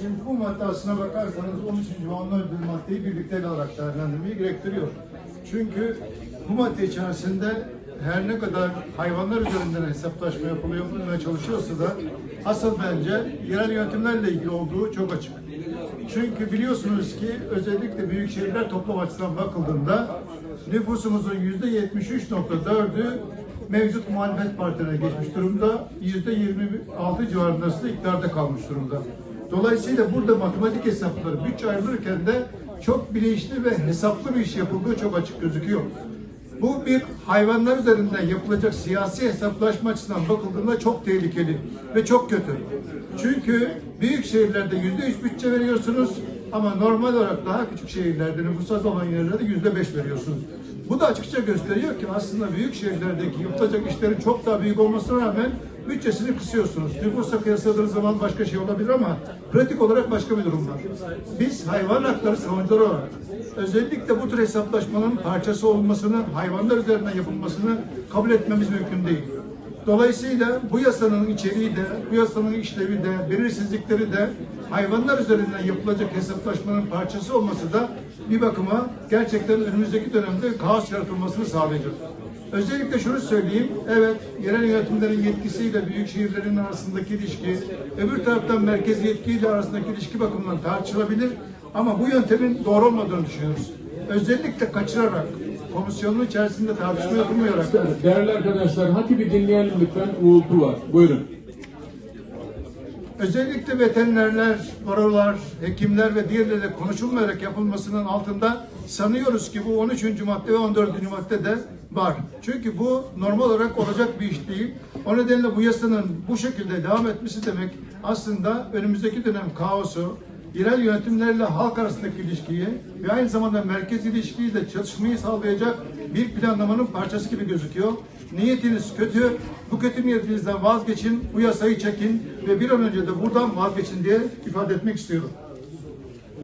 Şimdi bu madde aslına bakarsanız 13. ve 14. maddeyi birlikte alarak değerlendirmeyi gerektiriyor. Çünkü bu madde içerisinde her ne kadar hayvanlar üzerinden hesaplaşma yapılıyor bulmaya çalışıyorsa da asıl bence yerel yönetimlerle ilgili olduğu çok açık. Çünkü biliyorsunuz ki özellikle büyük şehirler toplam açıdan bakıldığında nüfusumuzun yüzde 73.4'ü mevcut muhalefet partilerine geçmiş durumda. Yüzde 26 civarında ise iktidarda kalmış durumda. Dolayısıyla burada matematik hesapları bütçe ayrılırken de çok bilinçli ve hesaplı bir iş yapıldığı çok açık gözüküyor. Bu bir hayvanlar üzerinden yapılacak siyasi hesaplaşma açısından bakıldığında çok tehlikeli ve çok kötü. Çünkü büyük şehirlerde yüzde üç bütçe veriyorsunuz ama normal olarak daha küçük şehirlerde nüfus az olan yerlerde yüzde beş veriyorsunuz. Bu da açıkça gösteriyor ki aslında büyük şehirlerdeki yapılacak işlerin çok daha büyük olmasına rağmen bütçesini kısıyorsunuz. Nüfusla kıyasladığınız zaman başka şey olabilir ama pratik olarak başka bir durum var. Biz hayvan hakları savunucuları olarak özellikle bu tür hesaplaşmanın parçası olmasını, hayvanlar üzerinden yapılmasını kabul etmemiz mümkün değil. Dolayısıyla bu yasanın içeriği de, bu yasanın işlevi de, belirsizlikleri de hayvanlar üzerinden yapılacak hesaplaşmanın parçası olması da bir bakıma gerçekten önümüzdeki dönemde kaos yaratılmasını sağlayacak. Özellikle şunu söyleyeyim, evet yerel yönetimlerin yetkisiyle büyük şehirlerin arasındaki ilişki, öbür taraftan merkez yetkiyle arasındaki ilişki bakımından tartışılabilir ama bu yöntemin doğru olmadığını düşünüyoruz. Özellikle kaçırarak, komisyonun içerisinde tartışma yapılmayarak Değerli arkadaşlar, hatibi dinleyelim lütfen. Uğultu var. Buyurun. özellikle veterinerler, barolar, hekimler ve diğerleri de konuşulmayarak yapılmasının altında sanıyoruz ki bu 13. madde ve 14. madde de var. Çünkü bu normal olarak olacak bir iş değil. O nedenle bu yasanın bu şekilde devam etmesi demek aslında önümüzdeki dönem kaosu, yerel yönetimlerle halk arasındaki ilişkiyi ve aynı zamanda merkez ilişkiyi de çatışmayı sağlayacak bir planlamanın parçası gibi gözüküyor. Niyetiniz kötü, bu kötü niyetinizden vazgeçin, bu yasayı çekin ve bir an önce de buradan vazgeçin diye ifade etmek istiyorum.